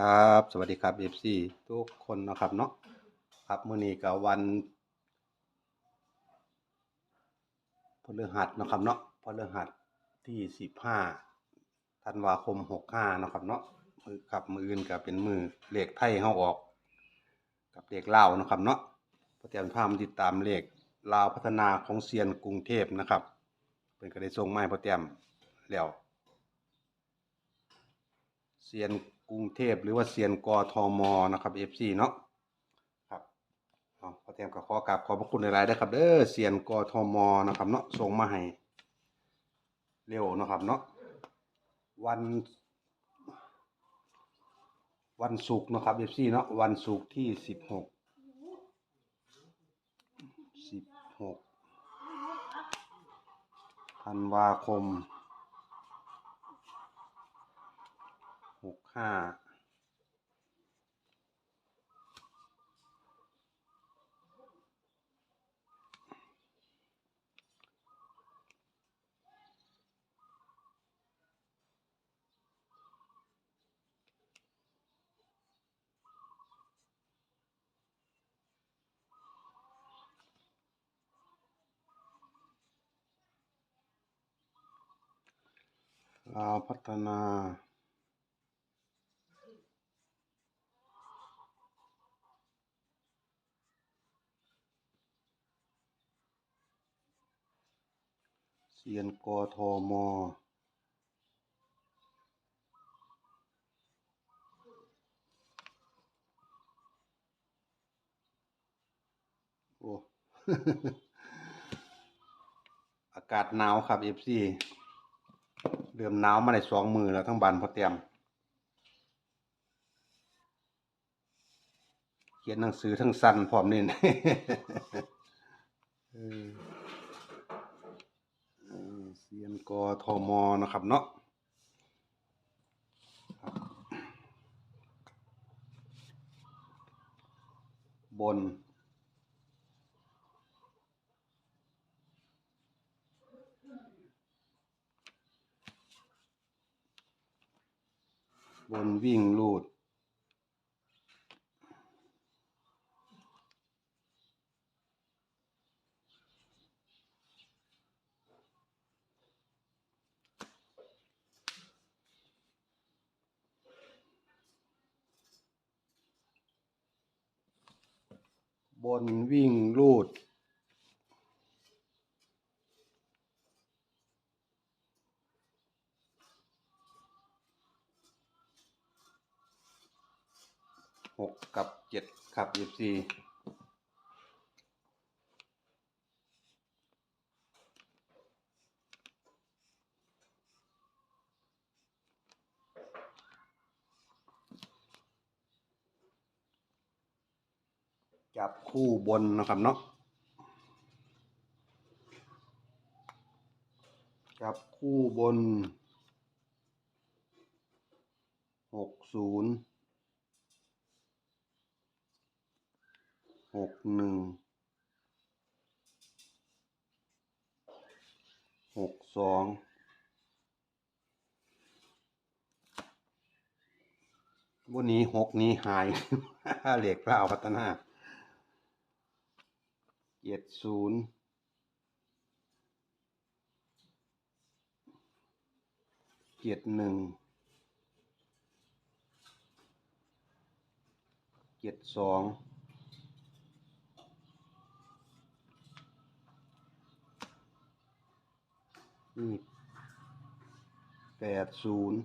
ครับ สวัสดีครับ FC ทุกคนนะครับเนาะครับมื้อนี้ก็วันพฤหัสนะครับเนาะพฤหัสที่15ธันวาคม65เนาะครับเนาะมือครับมืออื่นก็เป็นมือเลขไทยเฮาออก กับเลขลาวนาะครับเนาะพอเตรียมพามติดตามเลขลาวพัฒนาของเซียนกรุงเทพนะครับเพิ่นก็ได้ส่งมาให้พอเตรียมแล้วเซียน กรุงเทพหรือว่าเซียนกอทอมอนะครับ FC เนาะครับเอาขอเตรียมกับขอกราบขอบพระคุณหลายๆนะครับเด้อเซียนกอทอมอนะครับเนาะส่งมาให้เร็วนะครับเนาะวัน วันศุกร์นะครับ FC เนาะวันศุกร์ที่สิบหกสิบหกธันวาคม ห้าลาวพัฒนา เซียนกทมโอ้ อากาศหนาวครับ FC เริ่มหนาวมาได้สองมือแล้วทั้งบานพอเตรียม เขียนหนังสือทั้งสั้นพร้อมนี่น เซียนกทมนะครับเนาะบบนบนวิ่งลูด บนวิ่งลูด หกกับเจ็ดครับยี่สี่ จับคู่บนนะครับเนาะจับคู่บนหกศูนย์หกหนึ่งหกสองวันนี้หกนี้หายเหล็กเปล่าพัฒนา เจ็ดศูนย์เจ็ดหนึ่งเจ็ดสองนี่แปดศูนย์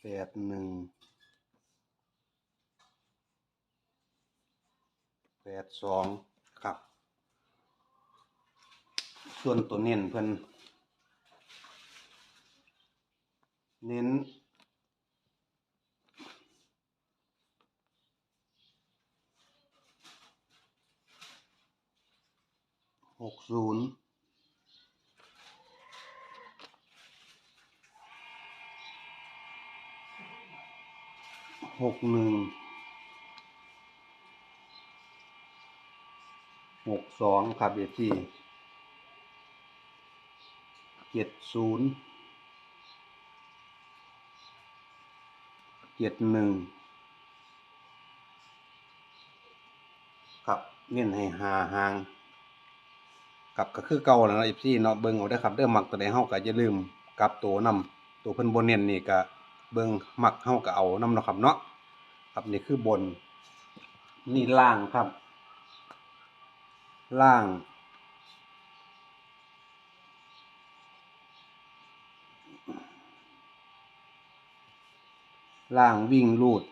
แปดหนึ่งแป ดสองครับ ส่วนตัวเน้นเพิ่นเน้นหกศูนย์หกหนึ่ง หกสองครับเอฟซีเจ็ดศูนย์เจ็ดหนึ่งครับเน้นให้หาหางกับก็คือเก่าแล้วนะเอฟซีเนาะเบิ้งเอาได้ครับเด้หมักตัวในเฮาก็อย่าลืมกับตัวนำตัวเพิ่นบนเน้นนี่ก็เบิ้งหมักเฮาก็เอานำเนาะครับเนาะครับนี่คือบนนี่ล่างครับ ล่าง ล่างวิ่งลูด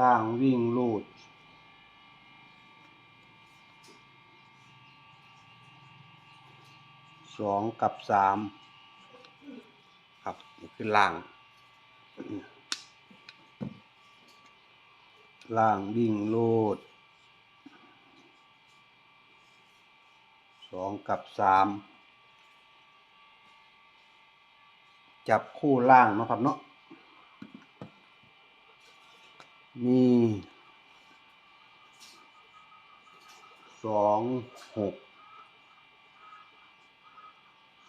ล่างวิ่งลูด สองกับสามครับนี่คือล่าง ล่างวิ่งลูดสองกับสามจับคู่ล่างนะครับเนาะมีสองหก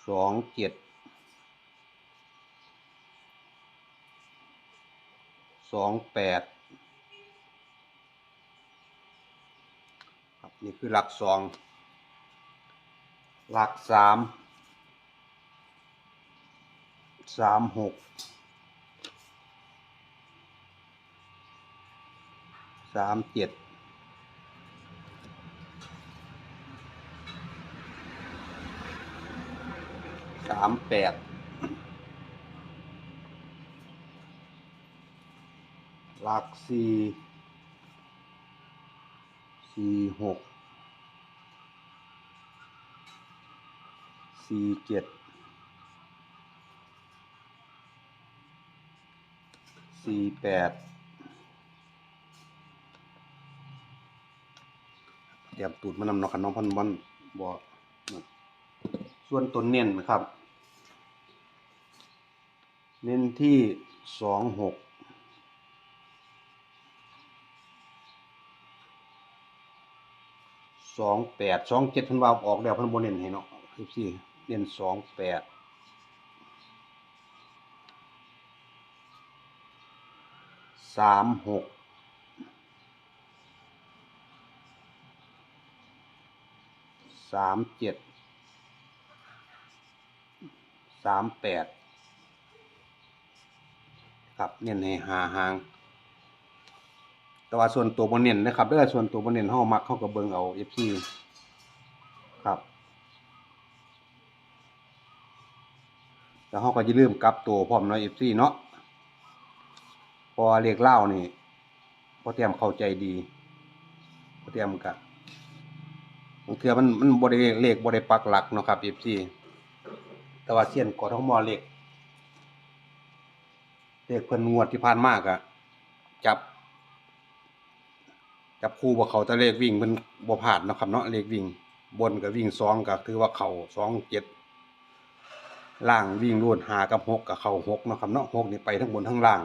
สองเจ็ดสองแปดครับนี่คือหลักสองหลักสามสามหกสามเจ็ด สามแปดหลักสี่สี่หกสี่เจ็ดสี่แปดเตรียมตูดมานำเนาะครับน้องพันวันบ่ส่วนตัวเน้นนะครับ เน้นที่สองหกสองแปดสองเจ็ดพันวาออกแล้วพันบนเน้นให้เนาะสิบสี่เน้นสองแปดสามหกสามเจ็ดสามแปด ครับเน้นให้หาหาง แต่ว่าส่วนตัวบนเน้นนะครับเด้อส่วนตัวบนเน้นเฮามักเฮาก็เบิงเอา FC ครับแล้วเฮาก็อย่าลืมกลับตัวพร้อมเนาะ FC เนาะพอเรียกเล่านี่พอเตรียมเข้าใจดีพอเตรียมกะบางเทื่อมันมันบ่ได้เลขบ่ได้ปักหลักเนาะครับ FC แต่ว่าเสี้ยนกอทมอเลข เลขเพิ่นงวดที่ผ่านมากอะจับ จับคู่บ่เขาแต่เลขวิ่งมันบ่ผ่านเนาะครับเนาะเลขวิ่ง บนก็วิ่งสองก็ถือว่าเขาสองเจ็ดล่างวิ่งรูดหากับหกกับเขาหกเนาะครับเนาะหกนี่ไปทั้งบนทั้งล่าง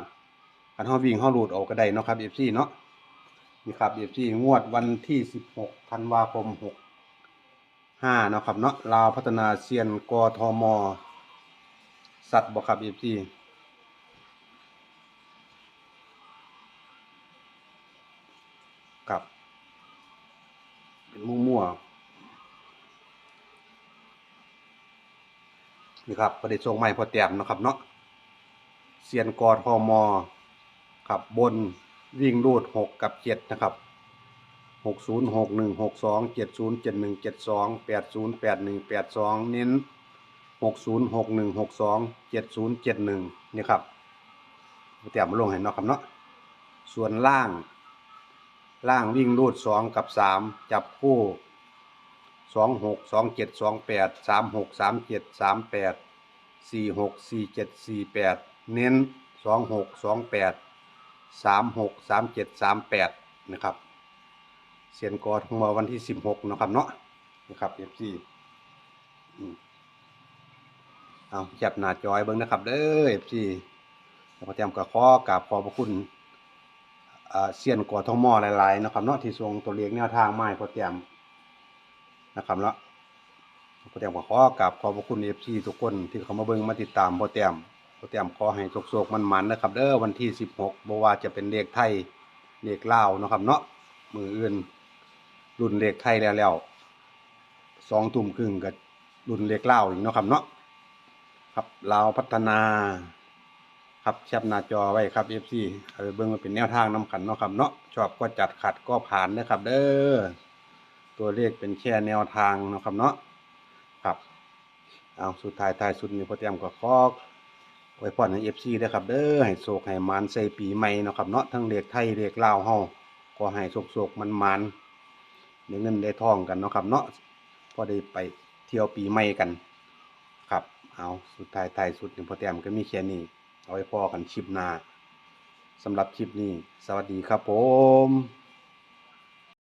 คันเฮาวิ่งเฮารูดออกก็ได้เนาะครับ FC เนาะนี่ครับ FC งวดวันที่สิบหกธันวาคมหกห้าเนาะครับเนาะลาวพัฒนาเซียนกทมสัตว์บ่ครับ FC ครับ งัวนี่ครับประเด็นทรงใหม่พอเตรียมนะครับเนาะเซียนกอทอมอครับบนวิ่งรูดหกกับเจ็ดนะครับหกศูนย์หกหนึ่งหกสองเจ็ดศูนย์เจ็ดหนึ่งเจ็ดสองแปดศูนย์แปดหนึ่งแปดสองเน้นหกศูนย์หกหนึ่งหกสองเจ็ดศูนย์เจ็ดหนึ่งนี่ครับพอเตรียมมาลงเห็นเนาะครับเนาะส่วนล่าง ล่างวิ่งรูดสองกับสามจับคู่สองหกสองเจ็ดสองแปดสามหกสามเจ็ดสามแปดสี่หกสี่เจ็ดสี่แปดเน้นสองหกสองแปดสามหกสามเจ็ดสามแปดนะครับเสียนกอทงมาวันที่สิบหกนะครับเนาะนะครับเอฟซีเอาจับหน้าจอยเบิ้งนะครับเด้อเอฟซีพอเตรียมกับข้อกราบขอบพระคุณ เซียนกอทมอหลายๆนะครับเนาะที่ส่งตัวเลขแนวทางไม้พอแต้มนะครับเนาะพอแต้มก็ขอกราบขอบพระคุณ FC ทุกคนที่เข้ามาเบิ่งมาติดตามพอแต้มพอแต้มขอให้โชคๆมันๆนะครับเด้อวันที่16บ่ว่าจะเป็นเลขไทยเลขลาวนะครับเนาะมืออื่นรุ่นเลขไทยแล้วแล้วสองทุ่มครึ่งกับรุ่นเลขลาวอีกเนาะครับเนาะครับลาวพัฒนา ครับแคปหน้าจอไว้ครับ FC เอาไปเบิ่งมาเป็นแนวทางนำกันเนาะครับเนาะชอบก็จัดขัดก็ผ่านนะครับ เด้อตัวเลขเป็นแค่แนวทางนะครับเนาะครับเอาสุดท้ายท้ายสุดนี้พ่อเตรียมก็ขอไว้พรให้ FC เด้อครับเด้อให้โศกให้มานใส่ปีใหม่เนาะครับเนาะทั้งเลขไทยเลขลาวเฮาก็ให้โศกๆมันมานได้เงินได้ทองกันเนาะครับเนาะพอได้ไปเที่ยวปีใหม่กัน ครับ เอาสุดท้ายท้ายสุดนี่พ่อแต้มก็มีแค่นี้ เอาไว้พอกันคลิปหน้าสำหรับคลิปนี้ สวัสดีครับผม